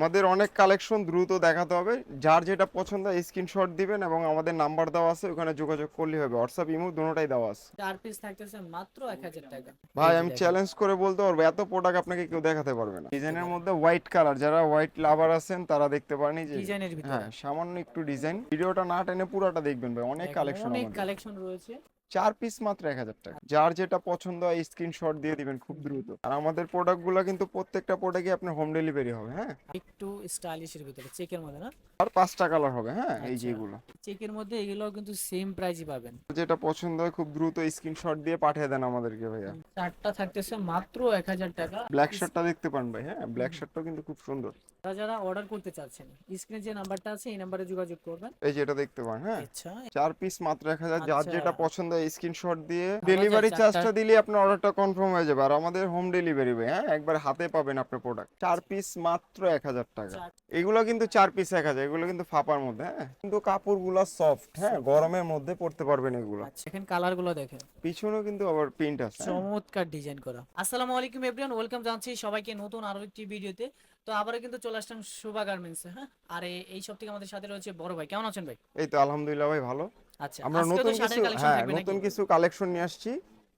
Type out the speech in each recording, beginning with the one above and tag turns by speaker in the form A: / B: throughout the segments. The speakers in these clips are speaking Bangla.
A: আমাদের অনেক কালেকশন দ্রুত দেখাতে হবে। যার যেটা পছন্দ স্ক্রিনশট দিবেন এবং আমাদের নাম্বার দেওয়া আছে ওখানে যোগাযোগ করলে হবে। হোয়াটসঅ্যাপ ইমো দুটোটাই দেওয়া আছে।
B: চার পিস থাকতেছে মাত্র এক হাজার টাকা।
A: ভাই আমি চ্যালেঞ্জ করে বলতে পারব এত প্রোডাক্ট আপনাকে কেউ দেখাতে পারবে না। ডিজাইনের মধ্যে হোয়াইট কালার যারা হোয়াইট লাভার আছেন তারা দেখতে পারেনি যে
B: ডিজাইনের ভিতরে।
A: হ্যাঁ সামান্য একটু ডিজাইন ভিডিওটা না টেনে পুরোটা দেখবেন ভাই অনেক কালেকশন
B: অনেক কালেকশন রয়েছে।
A: চার পিস মাত্র এক হাজার টাকা। যার যেটা পছন্দ হয় স্ক্রিনশট দিয়ে দিবেন খুব দ্রুত। আর আমাদের প্রোডাক্টগুলো কিন্তু প্রত্যেকটা প্রোডাক্টই আপনার হোম ডেলিভারি হবে হ্যাঁ?
B: একটু স্টাইলিশের ভিতরে চেকের মধ্যে না?
A: আর পাঁচটা কালার হবে হ্যাঁ এই
B: আচ্ছা।
A: এগুলো
B: চেকের মধ্যে এগুলো কিন্তু সেম প্রাইসই পাবেন।
A: যেটা পছন্দ হয় খুব দ্রুত স্ক্রিনশট দিয়ে পাঠিয়ে দেন আমাদেরকে ভাইয়া।
B: চারটা থাকতেছে মাত্র এক হাজার টাকা।
A: ব্ল্যাক শার্টটা দেখতে পান ভাই হ্যাঁ? ব্ল্যাক শার্টটাও কিন্তু খুব সুন্দর।
B: যারা যারা অর্ডার করতে চাচ্ছেন স্ক্রিনে যে নাম্বারটা আছে এই নাম্বারে যোগাযোগ করবেন।
A: এই যে এটা দেখতে পান হ্যাঁ?
B: আচ্ছা।
A: চার পিস মাত্র এক হাজার যার
B: আচ্ছা।
A: যেটা পছন্দ স্ক্রিনশট দিয়ে ডেলিভারি চার্জটা দিলে আপনার অর্ডারটা কনফার্ম হয়ে যাবে। আর আমাদের হোম ডেলিভারি ভাই হ্যাঁ? একবার হাতে পাবেন আপনার প্রোডাক্ট চার পিস মাত্র এক হাজার টাকা। এগুলো কিন্তু চার পিস এক হাজার এগুলো কিন্তু ফাপার মধ্যে হ্যাঁ? কিন্তু কাপড়গুলো সফট হ্যাঁ? গরমের মধ্যে পড়তে পারবেন এগুলো।
B: আচ্ছা এখানে কালারগুলো দেখেন।
A: পিছনেও কিন্তু আবার প্রিন্ট আছে হ্যাঁ।
B: চমৎকার ডিজাইন করা। আসসালামু আলাইকুম এভরিওয়ান ওয়েলকাম জানাচ্ছি সবাইকে নতুন আরও একটি ভিডিওতে তো আবারও কিন্তু চলে আসলাম শুভা গার্মেন্টস হ্যাঁ? আর এই সব থেকে আমাদের সাথে রয়েছে বড় ভাই। কেমন আছেন ভাই?
A: এই তো আলহামদুলিল্লাহ ভাই ভালো।
B: আচ্ছা
A: আমরা নতুন কিছু হ্যাঁ নতুন কিছু কালেকশন নিয়ে আসছি।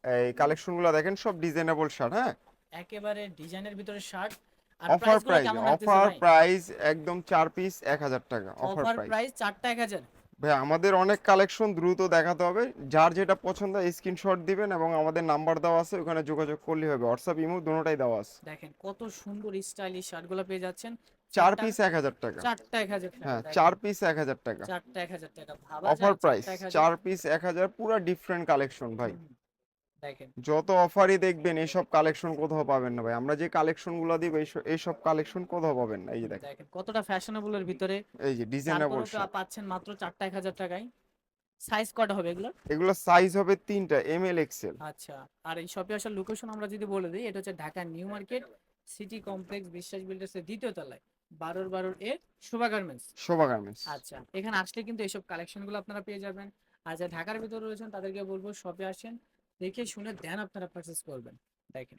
A: এই কালেকশনগুলো দেখেন সব ডিজাইনেবল শার্ট হ্যাঁ?
B: একেবারে ডিজাইনের ভিতরে শার্ট আর
A: অফার
B: প্রাইস
A: অফার প্রাইস একদম চার পিস এক হাজার টাকা অফার প্রাইস
B: প্রাইস চারটা এক হাজার।
A: ভাই আমাদের অনেক কালেকশন দ্রুত দেখাতে হবে। যার যেটা পছন্দ স্ক্রিনশট দিবেন এবং আমাদের নাম্বার দেওয়া আছে ওখানে যোগাযোগ করলে হবে। হোয়াটসঅ্যাপ ইমো দুটোটাই দেওয়া আছে।
B: দেখেন কত সুন্দর স্টাইলিশ শার্টগুলো পেয়ে যাচ্ছেন।
A: চার পিস এক হাজার টাকা।
B: চারটা এক হাজার টাকা
A: হ্যাঁ চার পিস এক হাজার টাকা।
B: চারটা এক হাজার টাকা
A: অফার প্রাইস
B: এক হাজার।
A: চার পিস এক হাজার পুরো ডিফারেন্ট কালেকশন ভাই। যত অফারই দেখবেন এইসব কালেকশন কোথাও পাবেন না ভাই। আমরা যে কালেকশনগুলো দিব এইসব- কালেকশন কোথাও পাবেন না। এই যে দেখেন।
B: কতটা ফ্যাশনেবলের ভিতরে।
A: এই যে ডিজাইনেবল
B: পাচ্ছেন মাত্র চারটা এক হাজার টাকায়। সাইজ কটা হবে এগুলো
A: এগুলো সাইজ হবে তিনটা এম এল এক্সেল
B: আচ্ছা আর এই শপে আসার লোকেশন আমরা যদি বলে দিই এটা হচ্ছে Dhaka new market city complex Biswas বিল্ডার্সের দ্বিতীয় তলায় বারোর বারোর এ শোভা গার্মেন্টস
A: শোভা গার্মেন্টস
B: আচ্ছা এখানে আসলে কিন্তু এইসব কালেকশনগুলো আপনারা পেয়ে যাবেন। আর যারা ঢাকার ভিতরে রয়েছেন তাদেরকে বলব শপে আসেন। দেখে শুনে দেন আপনারা পারচেস করবেন। দেখেন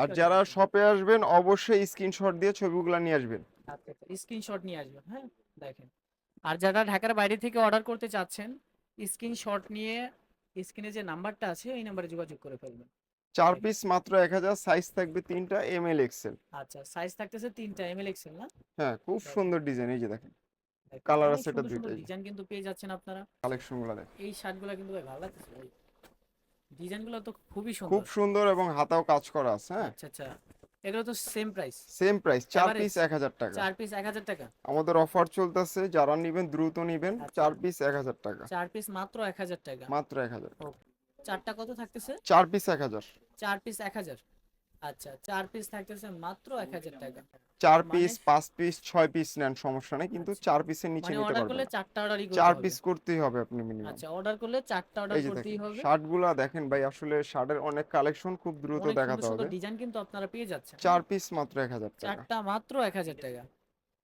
A: আর যারা। শপে আসবেন অবশ্যই স্ক্রিনশট দিয়ে ছবিগুলো নিয়ে আসবেন।
B: আচ্ছা স্ক্রিনশট নিয়ে আসবেন হ্যাঁ দেখেন। আর যারা ঢাকার বাইরে থেকে অর্ডার করতে চাচ্ছেন স্ক্রিনশট নিয়ে স্ক্রিনে যে নাম্বারটা আছে এই নাম্বারে যোগাযোগ করে ফেলবেন।
A: চার পিস মাত্র এক হাজার সাইজ থাকবে তিনটা এম এল এক্সেল
B: আচ্ছা সাইজ থাকতেছে তিনটা এম এল এক্সেল না?
A: হ্যাঁ খুব সুন্দর ডিজাইন এই যে দেখেন।
B: কালার
A: আছে এটা দুইটাই।
B: ডিজাইন কিন্তু পেয়ে যাচ্ছেন আপনারা।
A: কালেকশনগুলো দেখেন।
B: এই শার্টগুলো কিন্তু ভাই ভালো লাগছে ভাই। ডিজাইনগুলো তো খুবই সুন্দর।
A: খুব সুন্দর এবং হাতাও কাজ করা আছে হ্যাঁ।
B: আচ্ছা আচ্ছা। এগুলো তো সেম প্রাইস
A: সেম প্রাইস চার পিস এক হাজার টাকা।
B: চার পিস এক হাজার টাকা।
A: আমাদের অফার চলতেছে যারা নিবেন দ্রুত নিবেন
B: আচ্ছা।
A: চার পিস এক হাজার টাকা।
B: চার পিস মাত্র এক হাজার টাকা।
A: মাত্র এক হাজার
B: চারটা কত থাকতেছে?
A: চার পিস এক হাজার।
B: চার পিস এক হাজার। আচ্ছা চার পিস থাকতেছে মাত্র এক হাজার টাকা।
A: চার
B: মানে-
A: পিস পাঁচ পিস ছয় পিস নেন সমস্যা নেই। কিন্তু
B: আচ্ছা।
A: চার পিসের নিচে
B: মানে
A: নিতে
B: অর্ডার
A: পারবেন। না।
B: চারটা অর্ডারই করতে
A: চার পিস করতেই হবে আপনি মিনিমাম
B: আচ্ছা অর্ডার করলে চারটা অর্ডার করতেই
A: দেখেন
B: হবে।
A: শার্টগুলা দেখেন ভাই আসলে শার্টের অনেক কালেকশন খুব দ্রুত দেখাতে হবে।
B: ডিজাইন কিন্তু আপনারা পেয়ে যাচ্ছেন।
A: চার পিস মাত্র এক হাজার টাকা।
B: চারটা মাত্র এক হাজার টাকা।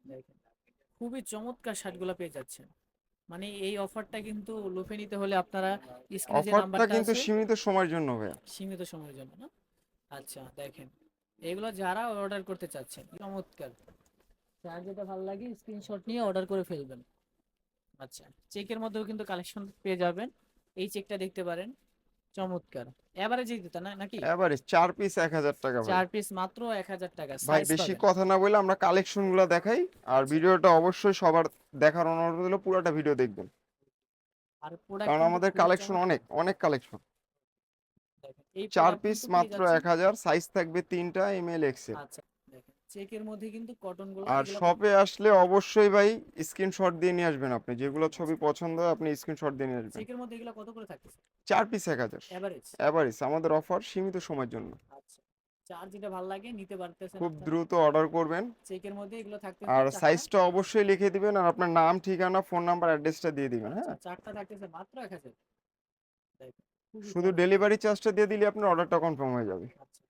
B: দেখেন খুবই চমৎকার শার্ট শার্টগুলো পেয়ে যাচ্ছেন। মানে এই অফারটা কিন্তু লোফে নিতে হলে আপনারা স্ক্রিনে যে নাম্বারটা
A: কিন্তু
B: আছে।
A: সীমিত সময়ের জন্য ভাইয়া।
B: সীমিত সময়ের জন্য না? আচ্ছা দেখেন। এগুলো যারা অর্ডার করতে চাচ্ছেন চমৎকার। যার যেটা ভালো লাগে স্ক্রিনশট নিয়ে অর্ডার করে ফেলবেন। আচ্ছা চেকের মধ্যেও কিন্তু কালেকশন পেয়ে যাবেন। এই চেকটা দেখতে পারেন চমৎকার। এভারেজ দিতে না নাকি?
A: এবারে চার পিস এক হাজার টাকা ভাই।
B: চার পিস মাত্র এক হাজার টাকা
A: ভাই বেশি কথা না বলে আমরা কালেকশনগুলো দেখাই আর ভিডিওটা অবশ্যই সবার দেখার অনুরোধ হলো পুরোটা ভিডিও দেখবেন।
B: আর product
A: কারণ আমাদের কালেকশন অনেক অনেক কালেকশন চার পিস মাত্র এক হাজার সাইজ থাকবে তিনটা এম এল এক্সেল
B: আচ্ছা চেকের মধ্যে কিন্তু কটনগুলো
A: আর শপে আসলে অবশ্যই ভাই স্ক্রিনশট দিয়ে নিয়ে আসবেন আপনি। যেগুলো ছবি পছন্দ হয় আপনি স্ক্রিনশট দিয়ে নিয়ে আসবেন।
B: চেকের মধ্যে এগুলো কত করে থাকতেছে?
A: চার পিস এক হাজার।
B: এভারেজ
A: এভারেজ আমাদের অফার সীমিত সময়ের জন্য।
B: আচ্ছা চার যেটা ভালো লাগে নিতে পারতেছেন
A: খুব দ্রুত অর্ডার করবেন।
B: চেকের মধ্যে এগুলো থাকতে
A: আর সাইজটা অবশ্যই লিখে দিবেন আর আপনার নাম ঠিকানা ফোন নাম্বার অ্যাড্রেসটা দিয়ে দিবেন হ্যাঁ?
B: চারটা থাকতেছে মাত্র এক হাজার।
A: শুধু। ডেলিভারি চার্জটা দিয়ে দিলে আপনার অর্ডারটা কনফার্ম হয়ে যাবে।
B: আচ্ছা।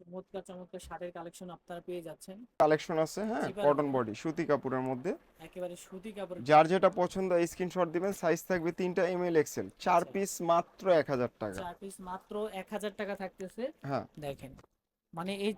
B: চমৎকার চমৎকার শার্টের কালেকশন আপনারা পেয়ে যাচ্ছেন।
A: কালেকশন আছে হ্যাঁ কটন বডি সুতি কাপড়ের মধ্যে।
B: একেবারে সুতি কাপড়
A: যার যেটা পছন্দ স্ক্রিনশট দিবেন সাইজ থাকবে তিনটা এম এল এক্সেল চার
B: আচ্ছা।
A: পিস মাত্র এক হাজার টাকা।
B: চার পিস মাত্র এক হাজার টাকা থাকতেছে।
A: হ্যাঁ।
B: দেখেন। মানে এই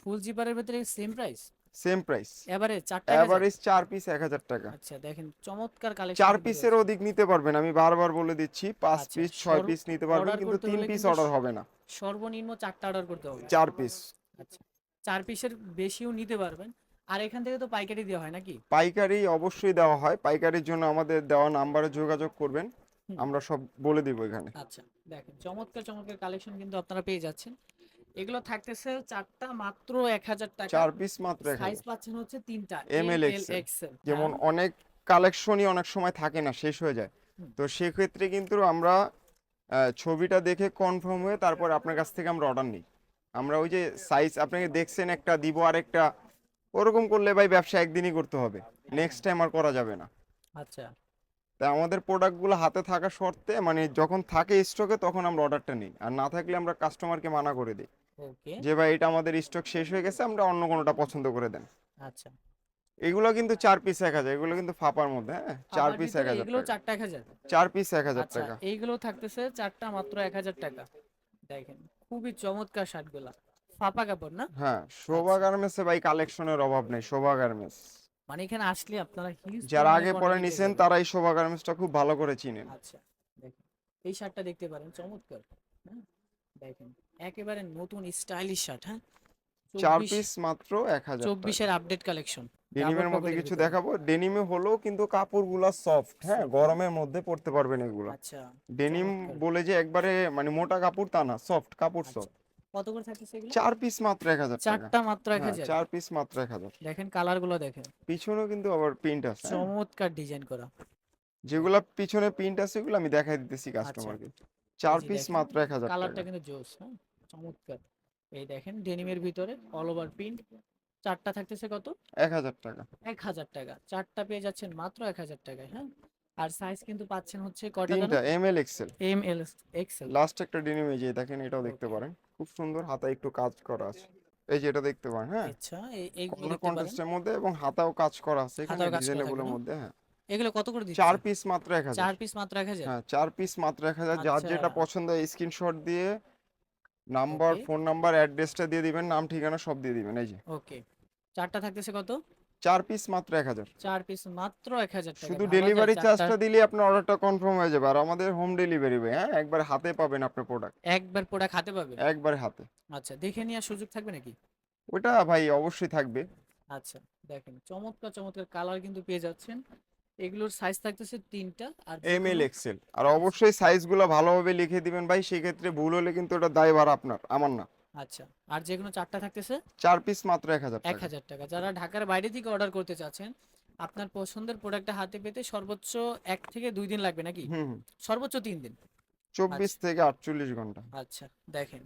B: ফুল জিপারের ভিতরে সেম প্রাইস
A: সেম প্রাইস
B: এবারে চারটা এক হাজার?
A: এভারেজ চার পিস এক হাজার টাকা।
B: আচ্ছা দেখেন চমৎকার কালেকশন
A: চার পিসের অধিক নিতে পারবেন আমি বারবার বলে দিচ্ছি পাঁচ
B: আচ্ছা,
A: পিস ছয়
B: সর্ব-
A: পিস নিতে পারবেন কিন্তু
B: করতে
A: তিন
B: হলে
A: পিস অর্ডার হবে না।
B: সর্বনিম্ন চারটা অর্ডার করতে হবে।
A: চার পিস
B: আচ্ছা চার পিসের বেশিও নিতে পারবেন। আর এখান থেকে তো পাইকারি দেওয়া হয় নাকি?
A: পাইকারি অবশ্যই দেওয়া হয়। পাইকারির জন্য আমাদের দেওয়া নাম্বারে যোগাযোগ করবেন আমরা সব বলে দিব এখানে।
B: আচ্ছা দেখেন চমৎকার চমৎকার কালেকশন কিন্তু আপনারা পেয়ে যাচ্ছেন। এগুলো থাকতেছে চারটা মাত্র এক হাজার টাকা।
A: চার পিস মাত্র
B: সাইজ পাচ্ছেন হচ্ছে তিনটা এম এক্সেল
A: যেমন অনেক কালেকশনই অনেক সময় থাকে না শেষ হয়ে যায়। তো সেক্ষেত্রে কিন্তু আমরা ছবিটা দেখে কনফার্ম হয়ে তারপর আপনার কাছ থেকে আমরা অর্ডার নিই। আমরা ওই যে সাইজ আপনাকে দেখছেন একটা দিব আর একটা ওরকম করলে ভাই ব্যবসা একদিনই করতে হবে। নেক্সট টাইম আর করা যাবে না।
B: আচ্ছা।
A: তাই আমাদের প্রোডাক্টগুলো হাতে থাকা শর্তে মানে যখন থাকে স্টকে তখন আমরা অর্ডারটা নিই। আর না থাকলে আমরা কাস্টমারকে মানা করে দিই। যে ভাই এটা আমাদের স্টক শেষ হয়ে গেছে আমরা অন্য কোনোটা পছন্দ করে দেন।
B: আচ্ছা।
A: এগুলো কিন্তু চার পিস এক হাজার এগুলো কিন্তু ফাপার মধ্যে হ্যাঁ? চার পিস এক হাজার
B: এগুলো চারটা এক হাজার।
A: চার পিস এক হাজার
B: আচ্ছা
A: টাকা।
B: এইগুলো থাকতেছে চারটা মাত্র এক হাজার টাকা। দেখেন খুবই চমৎকার শার্টগুলা। ফাপা কাপড় না?
A: হ্যাঁ শোভা
B: আচ্ছা।
A: গার্মেন্টসে ভাই কালেকশনের অভাব নেই শোভা গার্মেন্টস।
B: মানে এখানে আসলে আপনারা
A: যারা আগে পরে নিছেন তারা এই শোভা গার্মেন্টসটা খুব ভালো করে চিনেন।
B: আচ্ছা দেখেন। এই শার্টটা দেখতে পারেন চমৎকার। হ্যাঁ দেখেন। একেবারে নতুন স্টাইলিশ শার্ট হ্যাঁ?
A: চার পিস মাত্র এক হাজার
B: চব্বিশের আপডেট কালেকশন
A: ডেনিমের মধ্যে কিছু দেখাবো? ডেনিমে হলেও কিন্তু কাপড়গুলা সফট হ্যাঁ? গরমের মধ্যে পড়তে পারবেন এগুলো।
B: আচ্ছা।
A: ডেনিম বলে যে একবারে মানে মোটা কাপড় তা না সফট কাপড়
B: আচ্ছা।
A: সফট
B: কত করে থাকতেছে এগুলো?
A: চার পিস মাত্র এক হাজার টাকা।
B: চারটা মাত্র এক
A: হ্যাঁ,
B: হাজার।
A: চার পিস মাত্র এক হাজার।
B: দেখেন কালারগুলো দেখেন।
A: পিছনেও কিন্তু আবার প্রিন্ট আছে হ্যাঁ।
B: চমৎকার ডিজাইন করা।
A: যেগুলা পিছনে প্রিন্ট আছে ওগুলো আমি দেখাই দিতেছি কাস্টমারকে চার পিস মাত্র এক হাজার
B: কালারটা কিন্তু জোস হ্যাঁ? চমৎকার। এই দেখেন ডেনিমের ভিতরে অল ওভার প্রিন্ট চারটা থাকতেছে কত?
A: এক হাজার টাকা।
B: এক হাজার টাকা। চারটা পেয়ে যাচ্ছেন মাত্র এক হাজার টাকায় হ্যাঁ? আর সাইজ কিন্তু পাচ্ছেন হচ্ছে কয়টা
A: তিনটা M L XL
B: M L XL
A: last একটা ডেনিম এই যে দেখেন এটাও দেখতে পারেন। খুব সুন্দর হাতায় একটু কাজ করা আছে। এই যে এটা দেখতে পারেন হ্যাঁ?
B: আচ্ছা এই- পারেন।
A: কন্ট্রাস্টের মধ্যে এবং হাতাও কাজ করা আছে এখানে ডিজাইনেবলের মধ্যে হ্যাঁ।
B: এগুলো কত করে দিচ্ছেন
A: চার পিস মাত্র এক হাজার।
B: চার পিস মাত্র এক হাজার?
A: হ্যাঁ চার পিস মাত্র এক হাজার। যার যেটা
B: আচ্ছা।
A: পছন্দ স্ক্রিনশট দিয়ে নাম্বার ফোন নাম্বার অ্যাড্রেসটা দিয়ে দিবেন নাম ঠিকানা সব দিয়ে দিবেন এই যে।
B: ওকে চারটা থাকতেছে কত?
A: চার পিস মাত্র এক হাজার।
B: চার পিস মাত্র এক হাজার টাকা।
A: শুধু ডেলিভারি চার্জটা দিলে আপনার অর্ডারটা কনফার্ম হয়ে যাবে। আর আমাদের হোম ডেলিভারি ভাই হ্যাঁ একবার হাতে পাবেন আপনার প্রোডাক্ট
B: একবার পোড়া খাতে পাবে
A: একবারে হাতে।
B: আচ্ছা দেখে নেওয়ার সুযোগ থাকবে নাকি?
A: ওটা ভাই অবশ্যই থাকবে।
B: আচ্ছা দেখেন চমৎকার চমৎকার কালার কিন্তু পেয়ে যাচ্ছেন। এগুলোর সাইজ থাকতেছে তিনটা আর
A: এম এল এক্সেল আর অবশ্যই সাইজগুলো ভালোভাবে লিখে দিবেন ভাই সেক্ষেত্রে ভুল হলে কিন্তু ওটা দায়ভার আপনার আমার না।
B: আচ্ছা আর যে কোনো চারটা থাকতেছে?
A: চার পিস মাত্র এক হাজার
B: এক
A: টাকা
B: হাজার টাকা। যারা ঢাকার বাইরে থেকে অর্ডার করতে চাচ্ছেন আপনার পছন্দের প্রোডাক্টটা হাতে পেতে সর্বোচ্চ এক থেকে দুই দিন লাগবে নাকি। সর্বোচ্চ তিন দিন।
A: চব্বিশ থেকে আটচল্লিশ ঘণ্টা।
B: আচ্ছা দেখেন।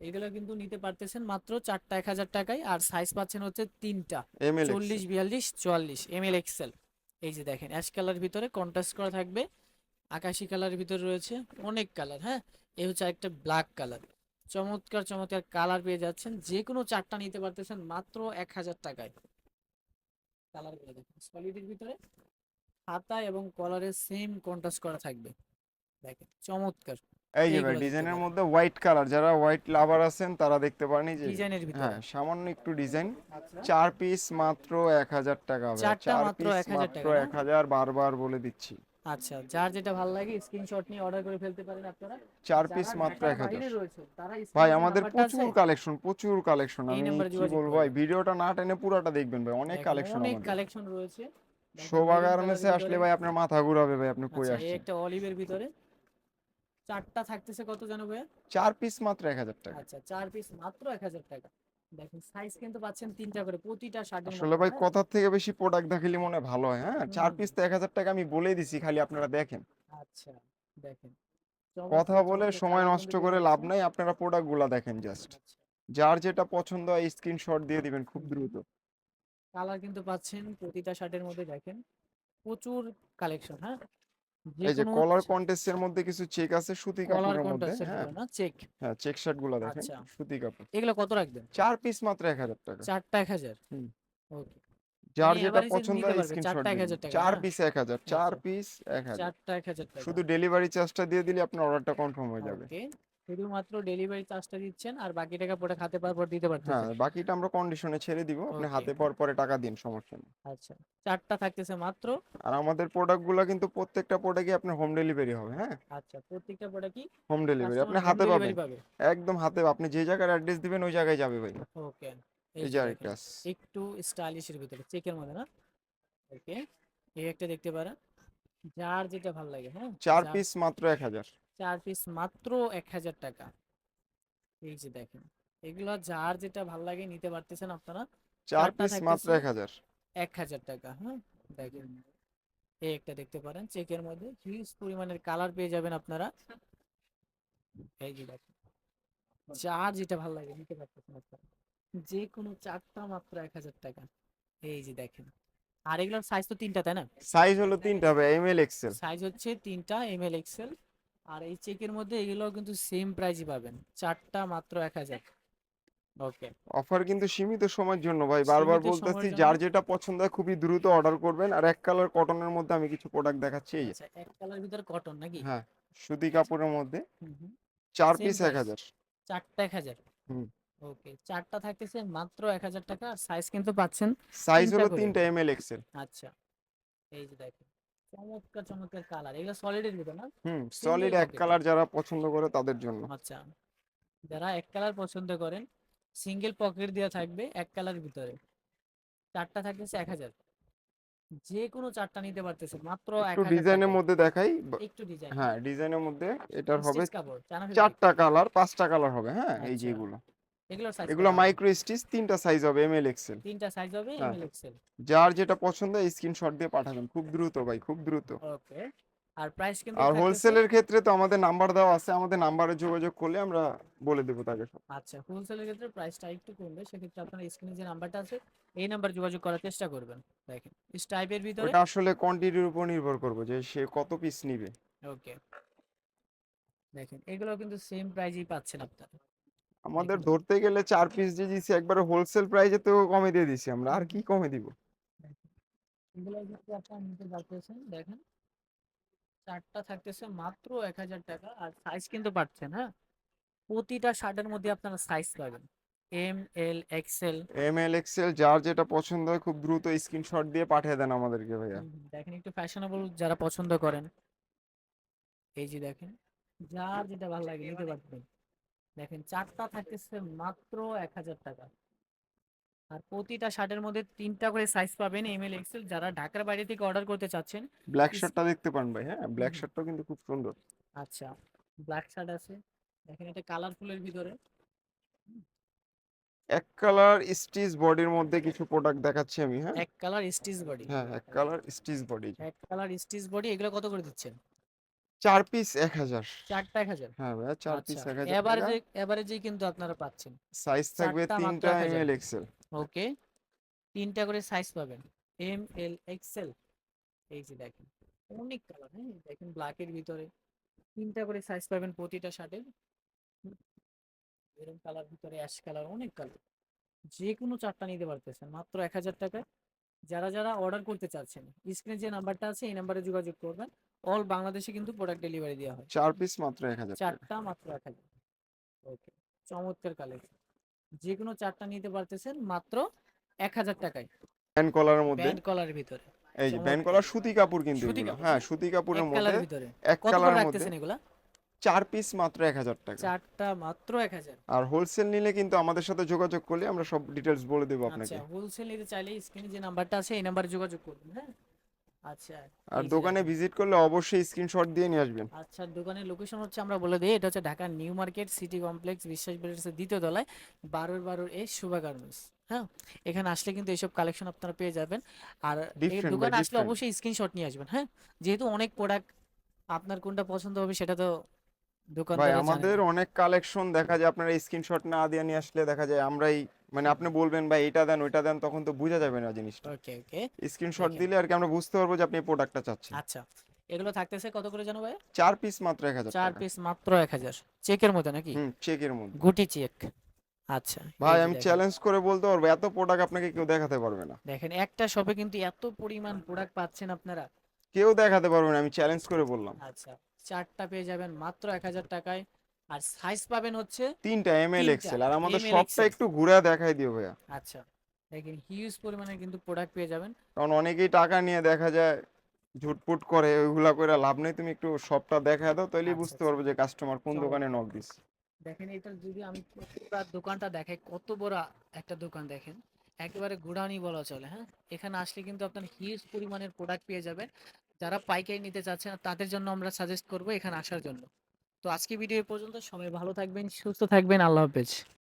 B: এগুলো কিন্তু নিতে পারতেছেন মাত্র চারটা এক হাজার টাকায় আর সাইজ পাচ্ছেন হচ্ছে তিনটা। চল্লিশ বিয়াল্লিশ চুয়াল্লিশ। এম এল এক্সেল এই যে দেখেন অ্যাশ কালার ভিতরে কন্ট্রাস্ট করা থাকবে, আকাশি কালারের ভিতরে রয়েছে অনেক কালার হ্যাঁ? এই হচ্ছে একটা ব্ল্যাক কালার চমৎকার চমৎকার কালার পেয়ে যাচ্ছেন যে কোনো চারটা নিতে পারতেছেন মাত্র এক হাজার টাকায়। কালারগুলো দেখেন সলিডের ভিতরে হাতা এবং কলারের সেম কন্ট্রাস্ট করা থাকবে। দেখেন, চমৎকার।
A: এই যে ডিজাইনের মধ্যে হোয়াইট কালার যারা হোয়াইট লাভার আছেন তারা দেখতে পারেন যে
B: ডিজাইনের ভিতরে।
A: হ্যাঁ সামান্য একটু ডিজাইন
B: আচ্ছা।
A: চার পিস মাত্র এক হাজার টাকা ভাই।
B: চারটা
A: চার পিস মাত্র
B: টাকা না?
A: এক হাজার বারবার বলে দিচ্ছি।
B: আচ্ছা যার যেটা ভালো লাগে স্ক্রিনশট নিয়ে অর্ডার করে ফেলতে পারেন আপনারা।
A: চার পিস মাত্র
B: ঢাকার
A: এক হাজার।
B: বাইরে রয়েছে, তারা
A: ভাই আমাদের প্রচুর কালেকশন প্রচুর কালেকশন আমি কি বলব ভাই ভিডিওটা না টেনে পুরাটা দেখবেন ভাই অনেক কালেকশন
B: অনেক কালেকশন রয়েছে।
A: শোভা গার্মেন্টসে আসলে ভাই আপনার মাথা ঘুরাবে ভাই আপনি কই
B: আচ্ছা,
A: আসছেন?
B: একটা অলিভের ভিতরে। চারটা থাকতেছে কত জানো ভাই
A: চার পিস মাত্র এক হাজার টাকা।
B: আচ্ছা চার পিস মাত্র এক হাজার টাকা। দেখেন সাইজ কিন্তু পাচ্ছেন তিনটা করে প্রতিটা শার্টের
A: আসলে ভাই কথার থেকে বেশি প্রোডাক্ট দেখালে মনে হয় ভালো হয় হ্যাঁ? চার পিস তো এক হাজার টাকা আমি বলে দিছি খালি আপনারা দেখেন।
B: আচ্ছা দেখেন।
A: কথা বলে সময় নষ্ট করে লাভ নাই আপনারা প্রোডাক্টগুলা দেখেন জাস্ট যার যেটা পছন্দ হয় স্ক্রিনশট দিয়ে দিবেন খুব দ্রুত।
B: কালার কিন্তু পাচ্ছেন প্রতিটা শার্টের মধ্যে দেখেন। প্রচুর কালেকশন হ্যাঁ?
A: এই যে কলার কন্টেস্টের মধ্যে কিছু চেক আছে সুতি কাপড়ের মধ্যে হ্যাঁ?
B: না? চেক
A: হ্যাঁ চেক শার্টগুলা দেখেন
B: আচ্ছা।
A: সুতি কাপড়।
B: এগুলো কত রাখবেন?
A: চার পিস মাত্র এক হাজার টাকা।
B: চারটা এক হাজার?
A: হুম।
B: ওকে
A: যার
B: মানে
A: যেটা পছন্দ হয় স্ক্রিনশট চার পিস এক হাজার চার
B: আচ্ছা।
A: পিস এক হাজার
B: চারটা এক হাজার টাকা।
A: শুধু ডেলিভারি চার্জটা দিয়ে দিলে আপনার অর্ডারটা কনফার্ম হয়ে যাবে।
B: ওকে শুধুমাত্র ডেলিভারি চার্জটা দিচ্ছেন আর বাকি টাকা পরে খাতে পাওয়ার পর দিতে
A: হ্যাঁ বাকিটা আমরা কন্ডিশনে ছেড়ে দিব। আপনি হাতে পাওয়ার পরে টাকা দিন সমস্যা নেই।
B: আচ্ছা চারটা থাকতেছে মাত্র।
A: আর আমাদের প্রোডাক্টগুলো কিন্তু প্রত্যেকটা প্রোডাক্টই আপনার হোম ডেলিভারি হবে হ্যাঁ?
B: আচ্ছা প্রত্যেকটা প্রোডাক্ট কি
A: হোম ডেলিভারি আপনি হাতে পাবেন।
B: পাবে।
A: একদম হাতে আপনি যে জায়গার অ্যাড্রেস দিবেন ওই জায়গায় যাবে ভাই।
B: ওকে
A: এই যে আরেকটা
B: একটু স্টাইলিশের ভিতরে চেকের মধ্যে না? ওকে এই একটা দেখতে পারেন। যার যেটা ভালো লাগে হ্যাঁ?
A: চার পিস মাত্র এক হাজার।
B: চার পিস মাত্র এক হাজার টাকা। এই যে দেখেন এগুলো যার যেটা ভালো লাগে নিতে পারতেছেন আপনারা
A: চার পিস মাত্র এক হাজার।
B: এক হাজার টাকা হ্যাঁ? দেখেন এই একটা দেখতে পারেন চেকের মধ্যে হিউজ পরিমাণের কালার পেয়ে যাবেন আপনারা। এই যে দেখেন যার যেটা ভালো লাগে নিতে পারতেছেন আপনারা। যে কোনো চারটা মাত্র এক হাজার টাকা। এই যে দেখেন আর এগুলোর সাইজ তো তিনটা তাই না?
A: সাইজ হলো তিনটা ভাই এম এল এক্সেল
B: সাইজ হচ্ছে তিনটা এম এল এক্সেল আর এই চেকের মধ্যে এগুলো কিন্তু সেম প্রাইসই পাবেন। চারটা মাত্র এক হাজার। ওকে
A: অফার কিন্তু সীমিত সময়ের জন্য ভাই বারবার বলতেছি যার যেটা পছন্দ হয় খুবই দ্রুত অর্ডার করবেন। আর এক কালার কটনের মধ্যে আমি কিছু প্রোডাক্ট দেখাচ্ছি এই
B: আচ্ছা এক কালার ভিতরে কটন নাকি?
A: হ্যাঁ সুতি কাপড়ের মধ্যে। চার পিস এক। হাজার।
B: চারটা এক হাজার।
A: হুম।
B: ওকে চারটা থাকতেছে মাত্র এক হাজার টাকা। আর সাইজ কিন্তু পাচ্ছেন
A: সাইজ হলো। তিনটা এম এল এক্সেল
B: আচ্ছা এই যে দেখেন। চমৎকার চমৎকার কালার এগুলো সলিডের ভিতরে না?
A: হুম সলিড এক কালার যারা পছন্দ করে তাদের জন্য।
B: আচ্ছা যারা এক কালার পছন্দ করেন সিঙ্গেল পকেট দেওয়া থাকবে এক কালার ভিতরে। চারটা থাকতেছে এক হাজার। যে কোনো চারটা নিতে পারতেছে মাত্র এক
A: একটু ডিজাইনের মধ্যে দেখাই
B: একটু ডিজাইন
A: হ্যাঁ ডিজাইনের মধ্যে এটার হবে চারটা কালার পাঁচটা কালার হবে হ্যাঁ এই
B: আচ্ছা।
A: এগুলো
B: এগুলোর সাইজ
A: এগুলো মাইক্রো স্টিচ তিনটা সাইজ হবে এম এল এক্সেল
B: তিনটা সাইজ হবে
A: হ্যাঁ।
B: এমএল এক্সেল
A: যার যেটা পছন্দ স্ক্রিনশট দিয়ে পাঠাবেন। খুব দ্রুত ভাই খুব দ্রুত।
B: ওকে আর প্রাইস কিন্তু
A: আর হোলসেলের ক্ষেত্রে তো আমাদের নাম্বার দেওয়া আছে। আমাদের নাম্বারে যোগাযোগ করলে আমরা বলে দেবো তাকে সব।
B: আচ্ছা হোলসেলের ক্ষেত্রে প্রাইসটা একটু কমবে। সেক্ষেত্রে আপনার স্ক্রিনে যে নাম্বারটা আছে এই নাম্বারে যোগাযোগ করার চেষ্টা করবেন। দেখেন স্টাইপের ভিতরে
A: ওটা আসলে কোয়ান্টিটির উপর নির্ভর করবে যে সে কত পিস নিবে।
B: ওকে দেখেন এগুলো কিন্তু সেম প্রাইজেই পাচ্ছেন আপনারা।
A: আমাদের ধরতে গেলে চার পিস যে দিছি একবারে হোলসেল প্রাইসে তো কমে দিয়ে দিছি আমরা আর কি কমে দিব?
B: দেখেন। চারটা থাকতেছে মাত্র এক হাজার টাকা আর সাইজ কিন্তু পাচ্ছেন হ্যাঁ প্রতিটা শার্টের মধ্যে আপনারা সাইজ পাবেন। M L XL
A: M L XL যার যেটা পছন্দ হয় খুব দ্রুত স্ক্রিনশট দিয়ে পাঠিয়ে দেন আমাদেরকে ভাইয়া।
B: দেখেন একটু ফ্যাশনেবল যারা পছন্দ করেন। এই যে দেখেন যার যেটা ভালো লাগে নিতে পারবেন। দেখেন চারটা থাকতেছে মাত্র এক হাজার টাকা। আর প্রতিটা শার্টের মধ্যে তিনটা করে সাইজ পাবেন এম এল এক্সেল যারা ঢাকার বাইরে থেকে অর্ডার করতে চাচ্ছেন।
A: ব্ল্যাক শার্টটা দেখতে পান ভাই হ্যাঁ? ব্ল্যাক। শার্টটাও কিন্তু খুব সুন্দর।
B: আচ্ছা ব্ল্যাক শার্ট আছে। দেখেন এটা কালারফুলের ভিতরে।
A: এক কালার স্টিচ বডির মধ্যে কিছু প্রোডাক্ট দেখাচ্ছি আমি হ্যাঁ?
B: এক কালার স্টিচ বডি
A: হ্যাঁ এক কালার স্টিচ বডি
B: এক কালার স্টিচ বডি এগুলো কত করে দিচ্ছেন?
A: চার পিস এক হাজার।
B: চারটা এক হাজার?
A: হ্যাঁ ভাইয়া চার পিস
B: আচ্ছা
A: এক হাজার
B: এভারেজে এভারেজেই কিন্তু আপনারা পাচ্ছেন।
A: সাইজ থাকবে তিনটা এম এল এক্সেল
B: ওকে তিনটা করে সাইজ পাবেন। এম এল এক্সেল এই যে দেখেন অনেক কালার হ্যাঁ দেখেন ব্ল্যাকের ভিতরে। তিনটা করে সাইজ পাবেন প্রতিটা শার্টে এরকম কালার ভিতরে অ্যাশ কালার অনেক কালার যে কোনো চারটা নিতে পারতেছেন মাত্র এক হাজার টাকায়। যারা যারা অর্ডার করতে চাচ্ছেন স্ক্রিনে যে নাম্বারটা আছে এই নাম্বারে যোগাযোগ করবেন। অল বাংলাদেশে কিন্তু প্রোডাক্ট ডেলিভারি দেওয়া হয়।
A: চার পিস মাত্র এক হাজার
B: চারটা মাত্র এক হাজার। ওকে চমৎকার কালেকশন যে কোনো চারটা নিতে পারতেছেন মাত্র এক হাজার টাকায়।
A: ব্যান্ড কলারের মধ্যে?
B: ব্যান্ড কলারের ভিতরে।
A: এই যে ব্যান্ড কলার সুতি কাপড় কিন্তু হ্যাঁ। সুতি কাপড়ের মধ্যে এক কালারের মধ্যে
B: এগুলা?
A: চার পিস মাত্র এক হাজার টাকা।
B: চারটা মাত্র এক হাজার।
A: আর হোলসেল নিলে কিন্তু আমাদের সাথে যোগাযোগ করলে আমরা সব ডিটেলস বলে দেবো আপনাকে।
B: আচ্ছা হোলসেল নিতে চাইলে স্ক্রিনে যে নাম্বারটা আছে এই নাম্বারে যোগাযোগ করবেন হ্যাঁ? আচ্ছা
A: আর দোকানে। ভিজিট করলে অবশ্যই স্ক্রিনশট দিয়ে নিয়ে আসবেন
B: আচ্ছা দোকানের লোকেশন হচ্ছে আমরা বলে দিই এটা হচ্ছে Dhaka new market city complex Biswas বিল্ডার্সের দ্বিতীয় তলায় বারোর বারোর এই শুভা গার্মেন্টস হ্যাঁ এখানে আসলে কিন্তু এইসব কালেকশন আপনারা পেয়ে যাবেন আর এই দোকানে আসলে. অবশ্যই স্ক্রিনশট নিয়ে আসবেন হ্যাঁ যেহেতু অনেক প্রোডাক্ট আপনার কোনটা পছন্দ হবে সেটা তো
A: ভাই আমাদের অনেক কালেকশন দেখা যায় আপনারা স্ক্রিনশট না দিয়ে নিয়ে আসলে দেখা যায় আমরাই মানে আপনি বলবেন ভাই এটা দেন ওইটা দেন তখন তো বোঝা যাবে না জিনিসটা।
B: ওকে ওকে।
A: স্ক্রিনশট দিলে আর কি আমরা বুঝতে পারব যে আপনি এই প্রোডাক্টটা চাচ্ছেন।
B: আচ্ছা। এগুলো থাকতেছে কত করে জানো ভাই
A: চার পিস মাত্র এক হাজার
B: চার পিস মাত্র এক হাজার। চেকের মধ্যে নাকি?
A: হুম চেকের মধ্যে।
B: গুটি চেক। আচ্ছা
A: ভাই আমি চ্যালেঞ্জ করে বলতে পারব এত প্রোডাক্ট আপনাকে কেউ দেখাতে পারবে না।
B: দেখেন একটা শপে কিন্তু এত পরিমাণ প্রোডাক্ট পাচ্ছেন আপনারা।
A: কেউ দেখাতে পারবে না আমি চ্যালেঞ্জ করে বললাম।
B: আচ্ছা। চারটা পেয়ে যাবেন মাত্র এক হাজার টাকায়। আর সাইজ পাবেন হচ্ছে
A: তিনটা এম এল এক্সেল আর আমাদের সবটা একটু ঘুরে দেখাই দিও ভাইয়া।
B: আচ্ছা। দেখেন হিউজ পরিমাণে কিন্তু প্রোডাক্ট পেয়ে যাবেন।
A: কারণ অনেকেই টাকা নিয়ে দেখা যায় ঝুটপুট করে ওইগুলা করে লাভ নেই। তুমি একটু সবটা দেখা দাও তাহলেই
B: আচ্ছা,
A: বুঝতে
B: আচ্ছা।
A: পারবে যে কাস্টমার কোন দোকানে নক দিস
B: দেখেন এটা যদি আমি পুরো দোকানটা দেখাই কত বড় একটা দোকান দেখেন। একেবারে গোডাউনই বলা চলে হ্যাঁ? এখানে আসলে কিন্তু আপনার হিউজ পরিমাণের প্রোডাক্ট পেয়ে যাবেন। যারা পাইকারি নিতে চাচ্ছেন তাদের জন্য আমরা সাজেস্ট করব এখানে আসার জন্য। তো আজকে ভিডিও পর্যন্ত, সবাই ভালো থাকবেন, সুস্থ থাকবেন, আল্লাহ হাফেজ।